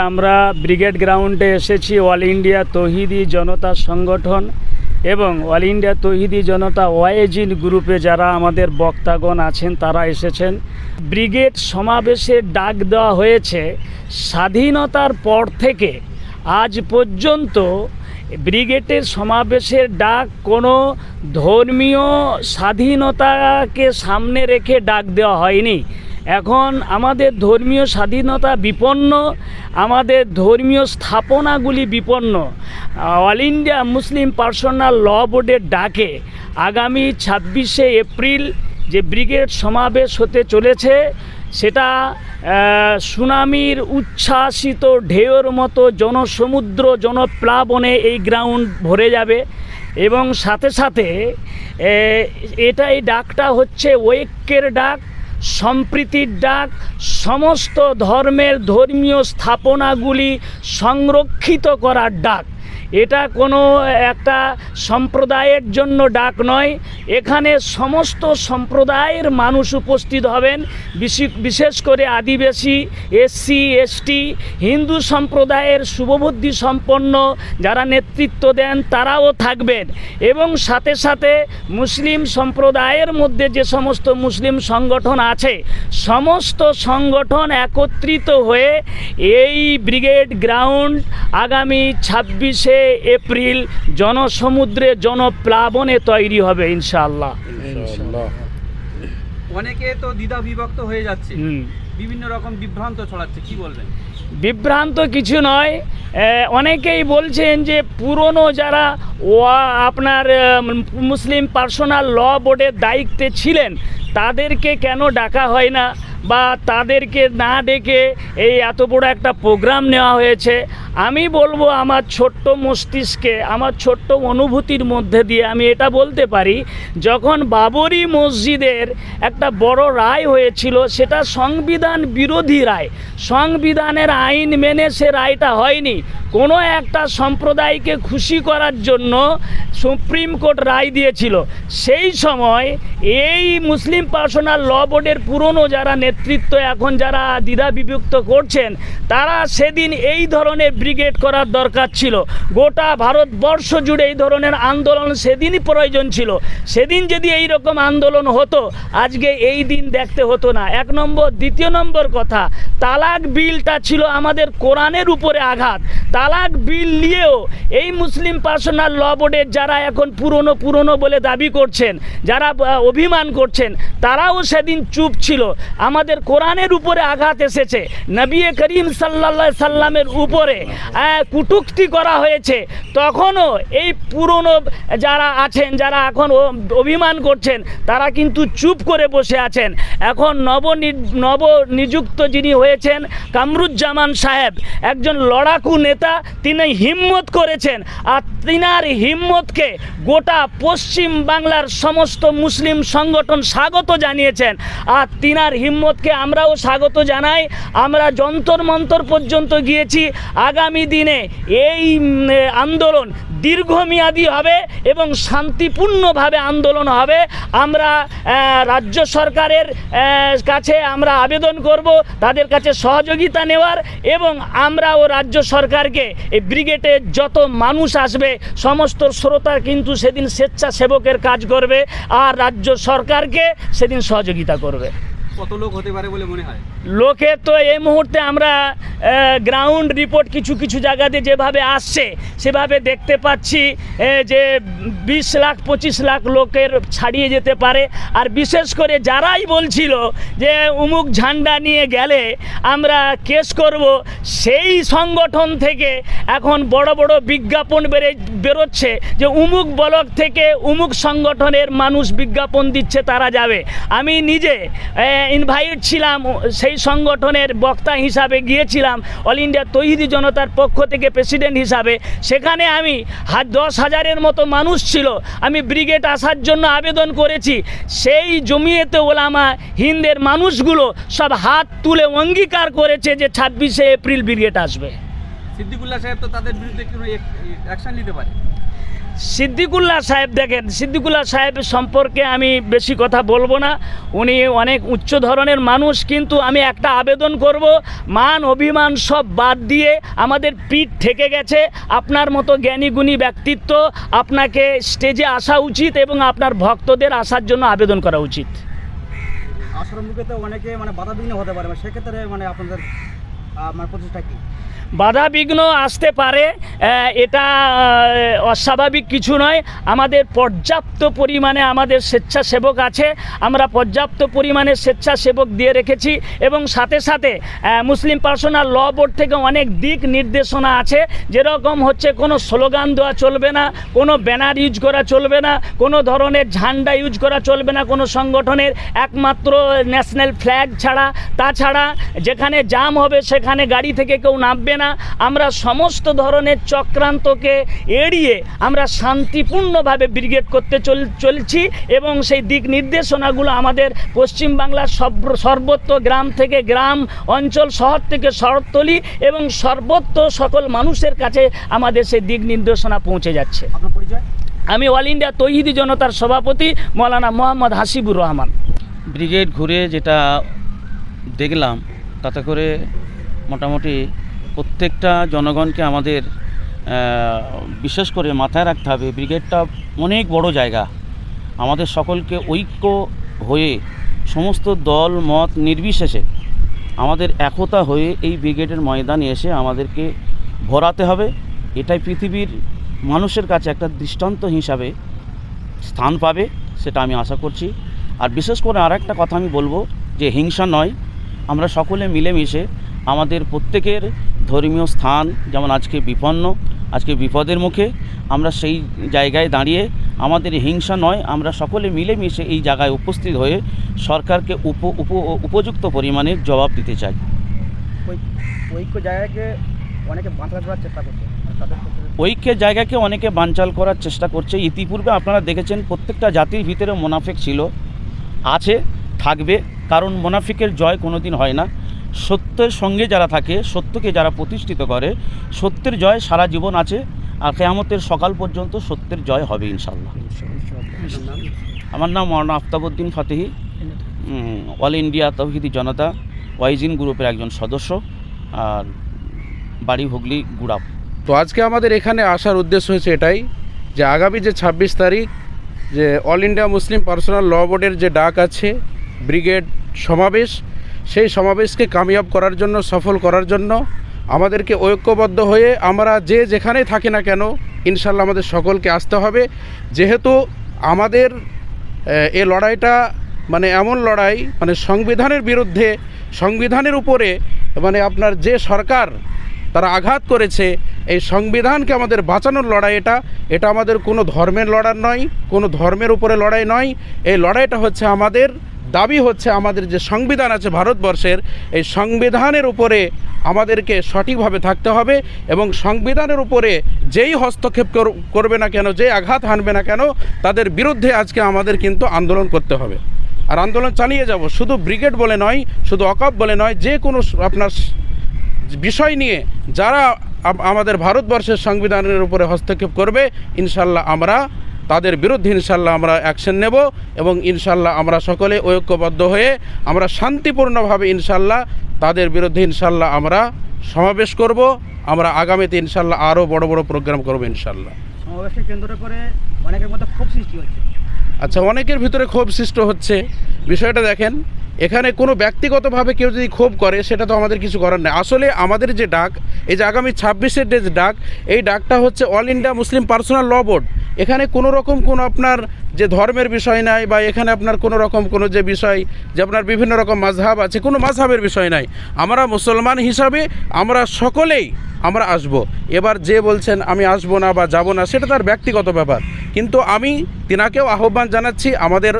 আমরা ব্রিগেড গ্রাউন্ডে এসেছি অল ইন্ডিয়া তহিদি জনতা সংগঠন এবং অল ইন্ডিয়া তহিদি জনতা ওয়াইজিন গ্রুপে যারা আমাদের বক্তাগণ আছেন, তারা এসেছেন। ব্রিগেড সমাবেশের ডাক দেওয়া হয়েছে, স্বাধীনতার পর থেকে আজ পর্যন্ত ব্রিগেডের সমাবেশের ডাক কোনো ধর্মীয় স্বাধীনতাকে সামনে রেখে ডাক দেওয়া হয়নি। এখন আমাদের ধর্মীয় স্বাধীনতা বিপন্ন, আমাদের ধর্মীয় স্থাপনাগুলি বিপন্ন। All India Muslim Personal Law বোর্ডের ডাকে আগামী ছাব্বিশে এপ্রিল যে ব্রিগেড সমাবেশ হতে চলেছে, সেটা সুনামির উচ্ছ্বাসিত ঢেউর মতো জনসমুদ্র জনপ্লাবনে এই গ্রাউন্ড ভরে যাবে এবং সাথে সাথে এটা এই ডাকটা হচ্ছে ঐক্যের ডাক। সম্প্রীতির ডাক সমস্ত ধর্মের ধর্মীয় স্থাপনাগুলি সংরক্ষিত করার ডাক। এটা কোনো একটা সম্প্রদায়ের জন্য ডাক নয়। এখানে সমস্ত সম্প্রদায়ের মানুষ উপস্থিত হবেন। বিশি- বিশেষ করে আদিবাসী, এসসি, এসটি, হিন্দু সম্প্রদায়ের শুভবুদ্ধি সম্পন্ন যারা নেতৃত্ব দেন তারাও থাকবেন। এবং সাথে সাথে মুসলিম সম্প্রদায়ের মধ্যে যে সমস্ত মুসলিম সংগঠন আছে, সমস্ত সংগঠন একত্রিত হয়ে এই ব্রিগেড গ্রাউন্ড আগামী ছাব্বিশে এপ্রিল জনসমুদ্রে জনপ্লাবনে তৈরি হবে ইনশাআল্লাহ। ইনশাআল্লাহ। অনেকে তো দ্বিধা বিভক্ত হয়ে যাচ্ছে। বিভিন্ন রকম বিভ্রান্ত ছড়াচ্ছে কি বলবেন? বিভ্রান্ত কিছু নয় অনেকেই বলছেন যে পুরনো যারা ওয়া আপনার মুসলিম পার্সোনাল ল বোর্ডের দায়িত্বে ছিলেন তাদেরকে কেন ডাকা হয় না? বা তাদেরকে না ডেকে এই এত বড় একটা প্রোগ্রাম নেওয়া হয়েছে আমি বলব আমার ছোট্ট মস্তিষ্কে, আমার ছোট্ট অনুভূতির মধ্যে দিয়ে আমি এটা বলতে পারি, যখন বাবরি মসজিদের একটা বড় রায় হয়েছিল, সেটা সংবিধান বিরোধী রায়। সংবিধানের আইন মেনে সে রায়টা হয়নি। কোনো একটা সম্প্রদায়কে খুশি করার জন্য সুপ্রিম কোর্ট রায় দিয়েছিল। সেই সময় এই মুসলিম পার্সোনাল ল বোর্ডের পুরনো যারা নেতৃত্ব, এখন যারা দ্বিধা বিভক্ত করছেন, তারা সেদিন এই ধরনের ব্রিগেড করার দরকার ছিল। গোটা ভারতবর্ষ জুড়ে এই ধরনের আন্দোলন সেদিনই প্রয়োজন ছিল। সেদিন যদি এই রকম আন্দোলন হতো, আজকে এই দিন দেখতে হতো না। এক নম্বর, দ্বিতীয় নম্বর কথা, তালাক বিলটা ছিল আমাদের কোরআনের উপরে আঘাত। তালাক বিল নিয়েও এই মুসলিম পার্সোনাল ল বোর্ডের যারা এখন পুরনো পুরনো বলে দাবি করছেন, যারা অভিমান করছেন, তারাও সেদিন চুপ ছিল। আমাদের কোরআনের উপরে আঘাত এসেছে। নবী করিম সাল্লা সাল্লামের উপরে কুটুক্তি করা হয়েছে। তখনও এই পুরনো যারা আছেন, যারা এখন অভিমান করছেন, তারা কিন্তু চুপ করে বসে আছেন। এখন নব নব নিযুক্ত যিনি হয়েছেন, কামরুজ্জামান সাহেব, একজন লড়াকু নেতা, তিনি হিম্মত করেছেন। আর তিনার হিম্মতকে গোটা পশ্চিম বাংলার সমস্ত মুসলিম সংগঠন স্বাগত জানিয়েছেন। আর তিনার হিম্মতকে আমরাও স্বাগত জানাই। আমরা যন্তর মন্তর পর্যন্ত গিয়েছি। আগামী দিনে এই আন্দোলন দীর্ঘমেয়াদী হবে এবং শান্তিপূর্ণভাবে আন্দোলন হবে। আমরা রাজ্য সরকারের কাছে আমরা আবেদন করব, তাদের কাছে সহযোগিতা নেওয়ার এবং আমরাও রাজ্য সরকারকে এই ব্রিগেডে যত মানুষ আসবে, সমস্ত শ্রোতা কিন্তু সেদিন স্বেচ্ছাসেবকের কাজ করবে। আর রাজ্য সরকারকে সেদিন সহযোগিতা করবে। কত লোক হতে পারে বলে মনে হয়? লোকে তো এই মুহূর্তে আমরা গ্রাউন্ড রিপোর্ট কিছু কিছু জায়গাতে যেভাবে আসছে, সেভাবে দেখতে পাচ্ছি যে বিশ লাখ, পঁচিশ লাখ লোকের ছাড়িয়ে যেতে পারে। আর বিশেষ করে যারাই বলছিল যে উমুক ঝান্ডা নিয়ে গেলে আমরা কেস করব, সেই সংগঠন থেকে এখন বড় বড় বিজ্ঞাপন বেড়ে, বেরোচ্ছে যে উমুক ব্লক থেকে উমুক সংগঠনের মানুষ বিজ্ঞাপন দিচ্ছে, তারা যাবে। আমি নিজে ইনভাইট ছিলাম, সেই সংগঠনের বক্তা হিসাবে গিয়েছিলাম অল ইন্ডিয়া তৈরি জনতার পক্ষ থেকে প্রেসিডেন্ট হিসাবে। সেখানে আমি দশ হাজারের মতো মানুষ ছিল, আমি ব্রিগেড আসার জন্য আবেদন করেছি। সেই জমিয়েতে ওলামা হিন্দের মানুষগুলো সব হাত তুলে অঙ্গীকার করেছে যে ছাব্বিশে এপ্রিল ব্রিগেড আসবে। সিদ্দিকুল্লাহ সাহেব তো তাদের বিরুদ্ধে কোনো অ্যাকশন নিতে পারে। সিদ্দিকুল্লাহ সাহেব দেখেন সিদ্দিকুল্লাহ সাহেব সম্পর্কে আমি বেশি কথা বলব না। উনি অনেক উচ্চ ধরনের মানুষ কিন্তু আমি একটা আবেদন করব মান অভিমান সব বাদ দিয়ে আমাদের পিঠ থেকে গেছে। আপনার মতো জ্ঞানীগুণী ব্যক্তিত্ব আপনাকে স্টেজে আসা উচিত এবং আপনার ভক্তদের আসার জন্য আবেদন করা উচিত। আশ্রম মুখে তো অনেকে মানে বাধা বিঘ্ন হতে পারে মানে সেক্ষেত্রে মানে আপনাদের আহ, মানে প্রচেষ্টা কি? বাধা বিঘ্ন আসতে পারে এটা অস্বাভাবিক কিছু নয়। আমাদের পর্যাপ্ত পরিমাণে আমাদের স্বেচ্ছাসেবক আছে। আমরা পর্যাপ্ত পরিমাণে স্বেচ্ছাসেবক দিয়ে রেখেছি এবং সাথে সাথে মুসলিম পার্সোনাল ল বোর্ড থেকে অনেক দিক নির্দেশনা আছে। যেরকম হচ্ছে কোনো স্লোগান দেওয়া চলবে না, কোনো ব্যানার ইউজ করা চলবে না, কোনো ধরনের ঝান্ডা ইউজ করা চলবে না কোনো সংগঠনের, একমাত্র ন্যাশনাল ফ্ল্যাগ ছাড়া। তাছাড়া যেখানে জাম হবে সেখানে গাড়ি থেকে কেউ নামবে না। আমরা সমস্ত ধরনের চক্রান্তকে এড়িয়ে আমরা শান্তিপূর্ণভাবে ব্রিগেড করতে চল চলছি এবং সেই দিক নির্দেশনাগুলো আমাদের পশ্চিমবাংলার সব সর্বত্র গ্রাম থেকে গ্রাম অঞ্চল শহর থেকে শহরতলি এবং সর্বত্র সকল মানুষের কাছে আমাদের সেই দিক নির্দেশনা পৌঁছে যাচ্ছে। আমি অল ইন্ডিয়া তৈহিদি জনতার সভাপতি মৌলানা মোহাম্মদ হাসিবুর রহমান। ব্রিগেড ঘুরে যেটা দেখলাম তাতে করে মোটামুটি প্রত্যেকটা জনগণকে আমাদের বিশেষ করে মাথায় রাখতে হবে, ব্রিগেডটা অনেক বড় জায়গা। আমাদের সকলকে ঐক্য হয়ে সমস্ত দল, মত নির্বিশেষে আমাদের একতা হয়ে এই ব্রিগেডের ময়দানে এসে আমাদেরকে ভরাতে হবে। এটাই পৃথিবীর মানুষের কাছে একটা দৃষ্টান্ত হিসাবে স্থান পাবে, সেটা আমি আশা করছি। আর বিশেষ করে আর একটা কথা আমি বলব, যে হিংসা নয়, আমরা সকলে মিলেমিশে আমাদের প্রত্যেকের ধর্মীয় স্থান যেমন আজকে বিপন্ন আজকে বিপদের মুখে আমরা সেই জায়গায় দাঁড়িয়ে আমাদের হিংসা নয় আমরা সকলে মিলেমিশে এই জায়গায় উপস্থিত হয়ে সরকারকে উপ উপ উপযুক্ত পরিমাণে জবাব দিতে চাই। ঐক্য জায়গাকে অনেকে বাঁচা করার চেষ্টা করছে। ঐক্যের জায়গাকে অনেকে বানচাল করার চেষ্টা করছে। ইতিপূর্বে আপনারা দেখেছেন প্রত্যেকটা জাতির ভিতরে মোনাফেক ছিল আছে থাকবে কারণ মোনাফিকের জয় কোনো দিন হয় না। সত্যের সঙ্গে যারা থাকে, সত্যকে যারা প্রতিষ্ঠিত করে, সত্যের জয় সারা জীবন আছে, আর কেয়ামতের সকাল পর্যন্ত সত্যের জয় হবে ইনশাল্লাহ আমার নাম মৌলানা আফতাবুদ্দিন ফাতেহি। অল ইন্ডিয়া তৌহিদি জনতা ওয়াইজিন গ্রুপের একজন সদস্য, আর বাড়ি হুগলি, গুড়াপ। তো আজকে আমাদের এখানে আসার উদ্দেশ্য হয়েছে এটাই, যে আগামী যে ছাব্বিশ তারিখ, যে All India Muslim Personal Law বোর্ডের যে ডাক আছে, ব্রিগেড সমাবেশ সেই সমাবেশকে কামিয়াব করার জন্য, সফল করার জন্য আমাদেরকে ঐক্যবদ্ধ হয়ে আমরা যে যেখানেই থাকি না কেন, ইনশাল্লাহ আমাদের সকলকে আসতে হবে। যেহেতু আমাদের, এ লড়াইটা মানে এমন লড়াই মানে সংবিধানের বিরুদ্ধে, সংবিধানের উপরে মানে আপনার যে সরকার তারা আঘাত করেছে, এই সংবিধানকে আমাদের বাঁচানোর লড়াই এটা। এটা আমাদের কোনো ধর্মের লড়াই নয়, কোনো ধর্মের উপরে লড়াই নয়। এই লড়াইটা হচ্ছে আমাদের দাবি হচ্ছে আমাদের যে সংবিধান আছে ভারতবর্ষের, এই সংবিধানের উপরে আমাদেরকে সঠিকভাবে থাকতে হবে এবং সংবিধানের উপরে যেই হস্তক্ষেপ কর- করবে না কেন, যে আঘাত হানবে না কেন, তাদের বিরুদ্ধে আজকে আমাদের কিন্তু আন্দোলন করতে হবে। আর আন্দোলন চালিয়ে যাব শুধু ব্রিগেড বলে নয়, শুধু অকাপ বলে নয়, যে কোনো আপনার বিষয় নিয়ে যারা আমাদের ভারতবর্ষের সংবিধানের উপরে হস্তক্ষেপ করবে, ইনশাল্লাহ আমরা তাদের বিরুদ্ধে ইনশাল্লাহ আমরা অ্যাকশন নেব এবং ইনশাল্লাহ আমরা সকলে ঐক্যবদ্ধ হয়ে আমরা শান্তিপূর্ণভাবে ইনশাল্লাহ তাদের বিরুদ্ধে ইনশাল্লাহ আমরা সমাবেশ করব। আমরা আগামীতে ইনশাল্লাহ আরও বড় বড় প্রোগ্রাম করব ইনশাল্লাহ সমাবেশকে কেন্দ্র করে অনেকের মধ্যে খুব সৃষ্টি হচ্ছে। আচ্ছা অনেকের ভিতরে ক্ষোভ সৃষ্ট হচ্ছে। বিষয়টা দেখেন এখানে কোনো ব্যক্তিগতভাবে কেউ যদি ক্ষোভ করে সেটা তো আমাদের কিছু করার নেই। আসলে আমাদের যে ডাক এই যে আগামী ছাব্বিশের যে ডাক এই ডাকটা হচ্ছে All India Muslim Personal Law Board এখানে কোনো রকম কোনো আপনার যে ধর্মের বিষয় নাই বা এখানে আপনার কোনো রকম কোনো যে বিষয়, যে আপনার বিভিন্ন রকম মাঝহাব আছে, কোনো মাঝহাবের বিষয় নাই। আমরা মুসলমান হিসাবে আমরা সকলেই আমরা আসব। এবার যে বলছেন, আমি আসব না বা যাব না, সেটা তার ব্যক্তিগত ব্যাপার। কিন্তু আমি তিনাকেও আহ্বান জানাচ্ছি, আমাদের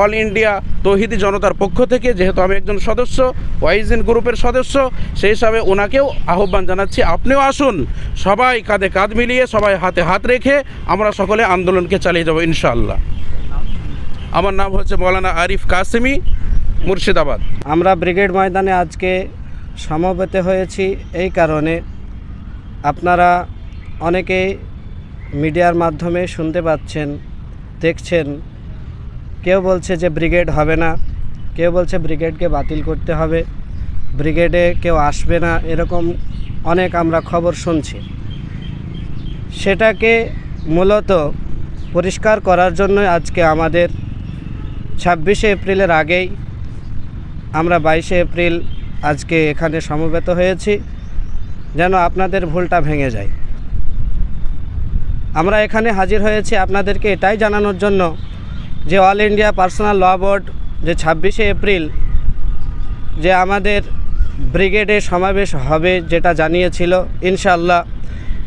অল ইন্ডিয়া তৌহিদি জনতার পক্ষ থেকে, যেহেতু আমি একজন সদস্য ওয়াইজিন গ্রুপের সদস্য, সেই হিসাবে ওনাকেও আহ্বান জানাচ্ছি, আপনিও আসুন। সবাই কাঁধে কাঁধ মিলিয়ে সবাই হাতে হাত রেখে আমরা সকলে আন্দোলনকে চালিয়ে যাব ইনশাআল্লাহ আমার নাম হচ্ছে মৌলানা আরিফ কাসিমি, মুর্শিদাবাদ। আমরা ব্রিগেড ময়দানে আজকে সমবেত হয়েছি এই কারণে আপনারা অনেকে মিডিয়ার মাধ্যমে শুনতে পাচ্ছেন, দেখছেন। কেউ বলছে যে ব্রিগেড হবে না, কেউ বলছে ব্রিগেডকে বাতিল করতে হবে, ব্রিগেডে কেউ আসবে না, এরকম অনেক আমরা খবর শুনছি। সেটাকে মূলত পরিষ্কার করার জন্য আজকে আমাদের ছাব্বিশে এপ্রিলের আগেই আমরা বাইশে এপ্রিল আজকে এখানে সমবেত হয়েছি, যেন আপনাদের ভুলটা ভেঙে যায়। আমরা এখানে হাজির হয়েছি আপনাদেরকে এটাই জানানোর জন্য যে All India Personal Law Board যে ছাব্বিশে এপ্রিল যে আমাদের ব্রিগেডে সমাবেশ হবে যেটা জানিয়েছিল ইনশাল্লাহ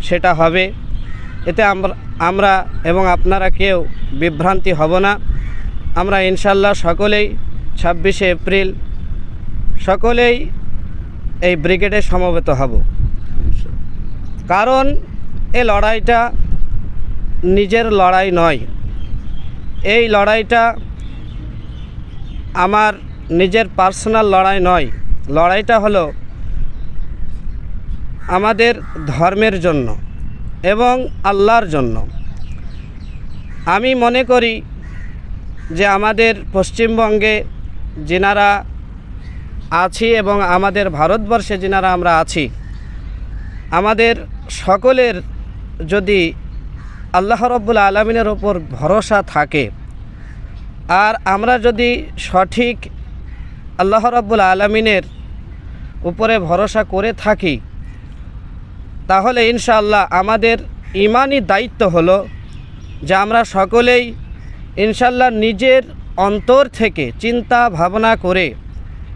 সেটা হবে। এতে আমরা এবং আপনারা কেউ বিভ্রান্তি হব না। আমরা ইনশাল্লাহ সকলেই ছাব্বিশে এপ্রিল সকলেই এই ব্রিগেডে সমবেত হব। কারণ এ লড়াইটা নিজের লড়াই নয়। এই লড়াইটা আমার নিজের পার্সোনাল লড়াই নয়। লড়াইটা হলো আমাদের ধর্মের জন্য। এবং আল্লাহর জন্য। আমি মনে করি যে আমাদের পশ্চিমবঙ্গে যেনারা আছি এবং আমাদের ভারতবর্ষে যেনারা আমরা আছি, আমাদের সকলের যদি আল্লাহ রব্বুল আলমিনের ওপর ভরসা থাকে, আর আমরা যদি সঠিক আল্লাহ রব্বুল আলমিনের উপরে ভরসা করে থাকি তাহলে ইনশাআল্লাহ আমাদের ইমানই দায়িত্ব হলো যে আমরা সকলেই ইনশাল্লাহ নিজের অন্তর থেকে চিন্তা ভাবনা করে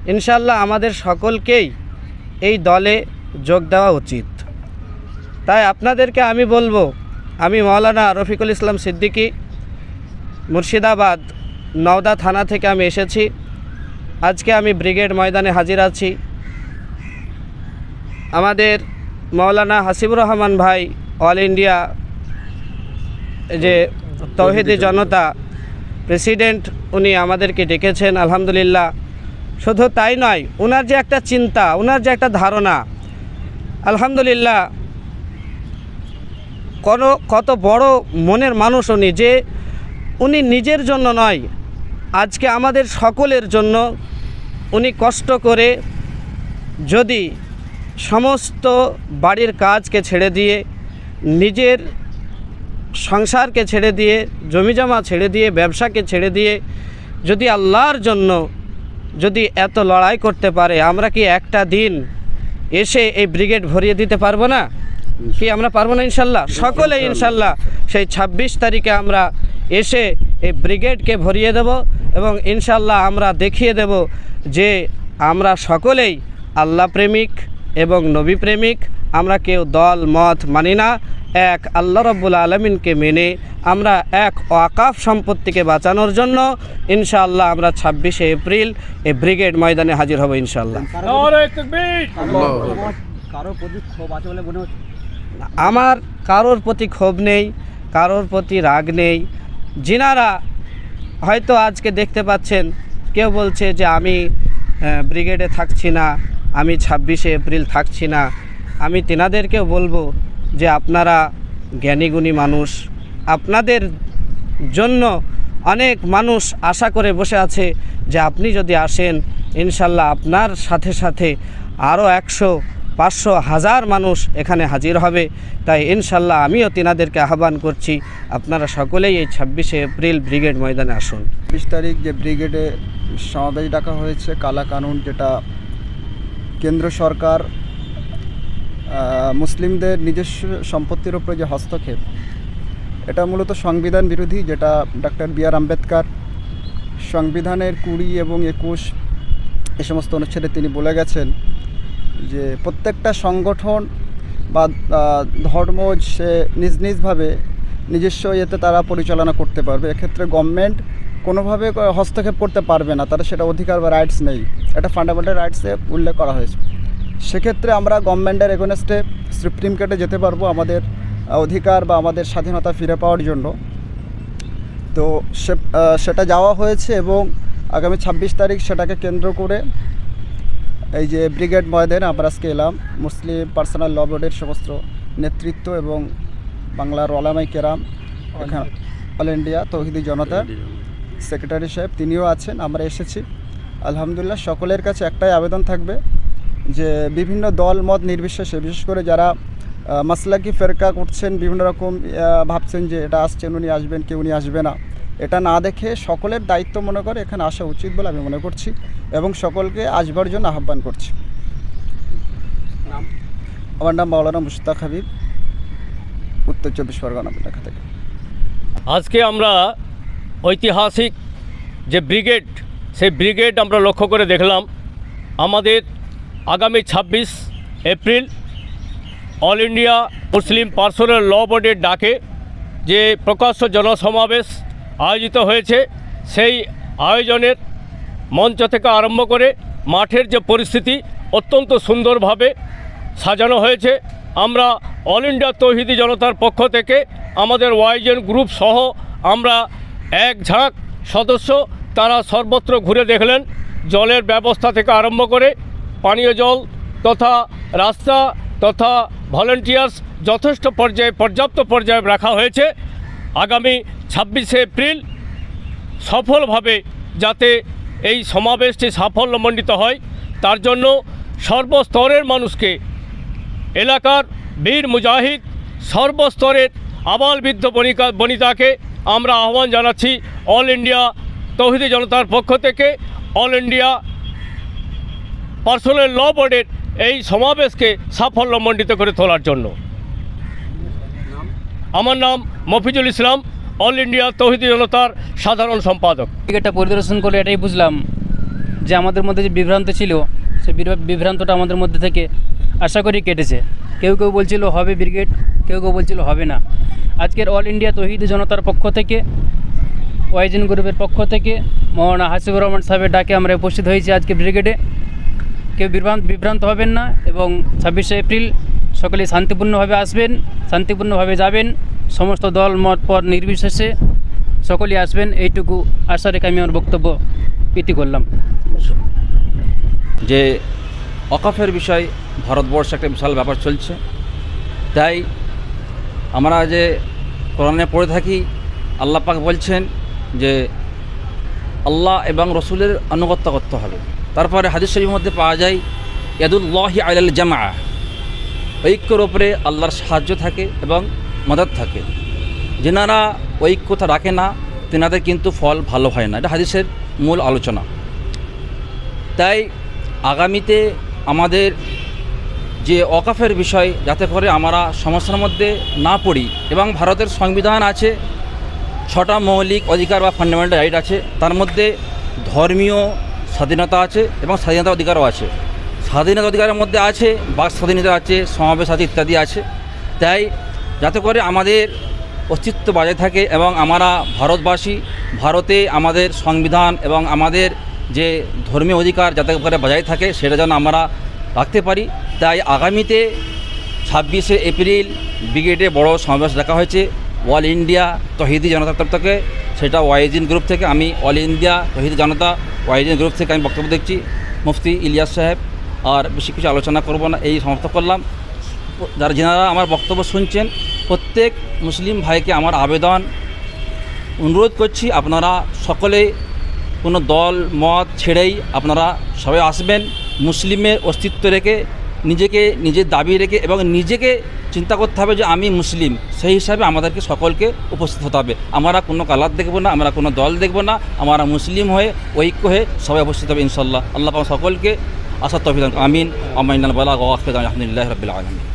ইনশাল্লাহ আমাদের সকলকেই এই দলে যোগ দেওয়া উচিত। তাই আপনাদেরকে আমি বলব, আমি মৌলানা রফিকুল ইসলাম সিদ্দিকী, মুর্শিদাবাদ, নওদা থানা থেকে আমি এসেছি। আজকে আমি ব্রিগেড ময়দানে হাজির আছি। আমাদের মৌলানা হাসিবুর রহমান ভাই অল ইন্ডিয়া যে তৌহিদি জনতা প্রেসিডেন্ট, উনি আমাদেরকে ডেকেছেন, আলহামদুলিল্লাহ। শুধু তাই নয় ওনার যে একটা চিন্তা ওনার যে একটা ধারণা, আলহামদুলিল্লাহ, কোনো, কত বড় মনের মানুষ উনি যে উনি নিজের জন্য নয়, আজকে আমাদের সকলের জন্য উনি কষ্ট করে যদি সমস্ত বাড়ির কাজকে ছেড়ে দিয়ে, নিজের সংসারকে ছেড়ে দিয়ে, জমিজমা ছেড়ে দিয়ে, ব্যবসাকে ছেড়ে দিয়ে, যদি আল্লাহর জন্য যদি এত লড়াই করতে পারে, আমরা কি একটা দিন এসে এই ব্রিগেড ভরিয়ে দিতে পারব না? কি আমরা পারব না ইনশাল্লাহ? সকলে ইনশাল্লাহ সেই ছাব্বিশ তারিখে আমরা এসে এই ব্রিগেডকে ভরিয়ে দেব এবং ইনশাল্লাহ আমরা দেখিয়ে দেব যে আমরা সকলেই আল্লাহ প্রেমিক এবং নবী প্রেমিক আমরা কেউ দল মত মানি না। এক আল্লাহ রব্বুল আলমিনকে মেনে আমরা এক ওয়াকাফ সম্পত্তিকে বাঁচানোর জন্য ইনশাআল্লাহ আমরা ছাব্বিশে এপ্রিল এই ব্রিগেড ময়দানে হাজির হব ইনশাআল্লাহ। কারও প্রতি ক্ষোভ আছে বলে মনে হচ্ছে? আমার কারোর প্রতি ক্ষোভ নেই কারোর প্রতি রাগ নেই। যিনারা হয়তো আজকে দেখতে পাচ্ছেন কেউ বলছে যে আমি ব্রিগেডে থাকছি না। আমি ছাব্বিশে এপ্রিল থাকছি না। আমি তেনাদেরকেও বলব যে আপনারা জ্ঞানীগুণী মানুষ। আপনাদের জন্য অনেক মানুষ আশা করে বসে আছে যে আপনি যদি আসেন, ইনশাল্লাহ আপনার সাথে সাথে আরও একশো, পাঁচশো, হাজার মানুষ এখানে হাজির হবে। তাই ইনশাল্লাহ আমিও তিনাদেরকে আহ্বান করছি, আপনারা সকলেই এই ছাব্বিশে এপ্রিল ব্রিগেড ময়দানে আসুন। বিশ তারিখ যে ব্রিগেডে সমাবেশ ডাকা হয়েছে কালা কানুন যেটা কেন্দ্র সরকার মুসলিমদের নিজস্ব সম্পত্তির উপরে যে হস্তক্ষেপ, এটা মূলত সংবিধান বিরোধী, যেটা ডক্টর বি আর আম্বেদকর সংবিধানের কুড়ি এবং একুশ এ সমস্ত অনুচ্ছেদে তিনি বলে গেছেন যে প্রত্যেকটা সংগঠন বা ধর্ম সে নিজ নিজভাবে নিজস্ব ইয়েতে তারা পরিচালনা করতে পারবে। এক্ষেত্রে গভর্নমেন্ট কোনোভাবে হস্তক্ষেপ করতে পারবে না তারা সেটা অধিকার বা রাইটস নেই। এটা ফান্ডামেন্টাল রাইটসে উল্লেখ করা হয়েছে। সেক্ষেত্রে আমরা গভর্নমেন্টের এগোনেস্টে সুপ্রিম কোর্টে যেতে পারব আমাদের অধিকার বা আমাদের স্বাধীনতা ফিরে পাওয়ার জন্য। তো সে সেটা যাওয়া হয়েছে এবং আগামী ছাব্বিশ তারিখ সেটাকে কেন্দ্র করে এই যে ব্রিগেড ময়দানে আমরা আজকে এলাম। মুসলিম পার্সোনাল ল বোর্ডের সমস্ত নেতৃত্ব এবং বাংলার ওলামাই কেরাম অল ইন্ডিয়া তৌহিদি জনতার সেক্রেটারি সাহেব, তিনিও আছেন, আমরা এসেছি। আলহামদুলিল্লাহ, সকলের কাছে একটাই আবেদন থাকবে যে বিভিন্ন দল, মত নির্বিশেষে, বিশেষ করে যারা মাসলাকি ফেরকা করছেন, বিভিন্ন রকম ভাবছেন যে এটা আসছেন, উনি আসবেন কেউ উনি আসবে না। এটা না দেখে সকলের দায়িত্ব মনে করে এখানে আসা উচিত বলে আমি মনে করছি এবং সকলকে আসবার জন্য আহ্বান করছি। আমার নাম মাওলানা মুস্তাক হাবিব, উত্তর চব্বিশ পরগনা ঢাকা থেকে। আজকে আমরা ঐতিহাসিক যে ব্রিগেড, সেই ব্রিগেড আমরা লক্ষ্য করে দেখলাম। আমাদের আগামী ছাব্বিশ April All India Muslim Personal Law বোর্ডের ডাকে যে প্রকাশ্য জনসমাবেশ আয়োজিত হয়েছে, সেই আয়োজনের মঞ্চ থেকে আরম্ভ করে মাঠের যে পরিস্থিতি অত্যন্ত সুন্দরভাবে সাজানো হয়েছে। আমরা অল ইন্ডিয়া তৌহিদি জনতার পক্ষ থেকে আমাদের ওয়াইজেন গ্রুপ সহ আমরা এক ঝাঁক সদস্য তারা সর্বত্র ঘুরে দেখলেন। জলের ব্যবস্থা থেকে আরম্ভ করে পানীয় জল তথা রাস্তা তথা ভলেন্টিয়ার্স যথেষ্ট পর্যায়ে পর্যাপ্ত পর্যায়ে রাখা হয়েছে। আগামী ছাব্বিশে এপ্রিল সফলভাবে যাতে এই সমাবেশটি সাফল্যমণ্ডিত হয়, তার জন্য সর্বস্তরের মানুষকে এলাকার বীর মুজাহিদ সর্বস্তরের আবাল বৃদ্ধ বণিকা বনিতাকে আমরা আহ্বান জানাচ্ছি অল ইন্ডিয়া তৌহিদি জনতার পক্ষ থেকে, অল ইন্ডিয়া পার্সোনাল ল বোর্ডের এই সমাবেশকে সাফল্যমণ্ডিত করে তোলার জন্য। আমার নাম মফিজুল ইসলাম, অল ইন্ডিয়া তৌহিদি জনতার সাধারণ সম্পাদক। এটা পরিদর্শন করে এটাই বুঝলাম যে আমাদের মধ্যে যে বিভ্রান্ত ছিল বিভ্রা- বিভ্রান্তটা আমাদের মধ্যে থেকে আশা করি কেটেছে। কেউ কেউ বলছিল হবে ব্রিগেড, কেউ কেউ বলছিল হবে না। আজকের অল ইন্ডিয়া তহিদ জনতার পক্ষ থেকে, ওয়াইজেন গ্রুপের পক্ষ থেকে মৌলানা হাসিবুর রহমান সাহেবের ডাকে আমরা উপস্থিত হয়েছি আজকে ব্রিগেডে। কেউ বিভ্রান্ত বিভ্রান্ত হবেন না এবং ছাব্বিশে এপ্রিল সকলে শান্তিপূর্ণভাবে আসবেন, শান্তিপূর্ণভাবে যাবেন। সমস্ত দল, মত পর নির্বিশেষে সকলেই আসবেন। এইটুকু আশা রেখে আমি আমার বক্তব্য ইতি করলাম। যে অকাফের বিষয়, ভারতবর্ষে একটা বিশাল ব্যাপার চলছে। তাই আমরা যে কোরআনে পড়ে থাকি, আল্লাহ পাক বলছেন যে আল্লাহ এবং রসুলের আনুগত্য করতে হবে। তারপরে হাদিস শরীফের মধ্যে পাওয়া যায়, ইয়াদুল্লাহি আলাল জামা ঐক্যর ওপরে আল্লাহর সাহায্য থাকে এবং মদত থাকে। যেনারা ঐক্যতা রাখে না, তেনাদের কিন্তু ফল ভালো হয় না। এটা হাদিসের মূল আলোচনা। তাই আগামীতে আমাদের যে অকাফের বিষয়, যাতে করে আমরা সমস্যার মধ্যে না পড়ি এবং ভারতের সংবিধান আছে, ছটা মৌলিক অধিকার বা ফান্ডামেন্টাল রাইট আছে, তার মধ্যে ধর্মীয় স্বাধীনতা আছে এবং স্বাধীনতা অধিকারও আছে। স্বাধীনতা অধিকারের মধ্যে আছে বাক স্বাধীনতা আছে, সমাবেশ আছে ইত্যাদি আছে। তাই যাতে করে আমাদের অস্তিত্ব বজায় থাকে এবং আমরা ভারতবাসী, ভারতে আমাদের সংবিধান এবং আমাদের যে ধর্মীয় অধিকার যাতে করে বজায় থাকে, সেটা যেন আমরা রাখতে পারি। তাই আগামীতে ছাব্বিশে এপ্রিল ব্রিগেডে বড় সমাবেশ রাখা হয়েছে। অল ইন্ডিয়া তহিদি জনতার তরফ থেকে, সেটা ওয়াইজিন গ্রুপ থেকে আমি all India Tauhidi Janata Waizin group থেকে আমি বক্তব্য দেখছি মুফতি ইলিয়াস সাহেব, আর বেশি কিছু আলোচনা করব না, এই সমাপ্ত করলাম। যারা যেনারা আমার বক্তব্য শুনছেন, প্রত্যেক মুসলিম ভাইকে আমার আবেদন, অনুরোধ করছি আপনারা সকলে কোনো দল, মত ছেড়েই আপনারা সবাই আসবেন। মুসলিমের অস্তিত্ব রেখে, নিজেকে নিজের দাবি রেখে এবং নিজেকে চিন্তা করতে হবে যে আমি মুসলিম, সেই হিসাবে আমাদেরকে সকলকে উপস্থিত হতে হবে। আমরা কোনো কালার দেখব না, আমরা কোনো দল দেখব না, আমরা মুসলিম হয়ে, ঐক্য হয়ে সবাই উপস্থিত হবে ইনশাল্লাহ আল্লাহ সকলকে আসাদ তফিদান আমিন। আমিন বলা আলহামদুলিল্লাহ রবিল আলমিন।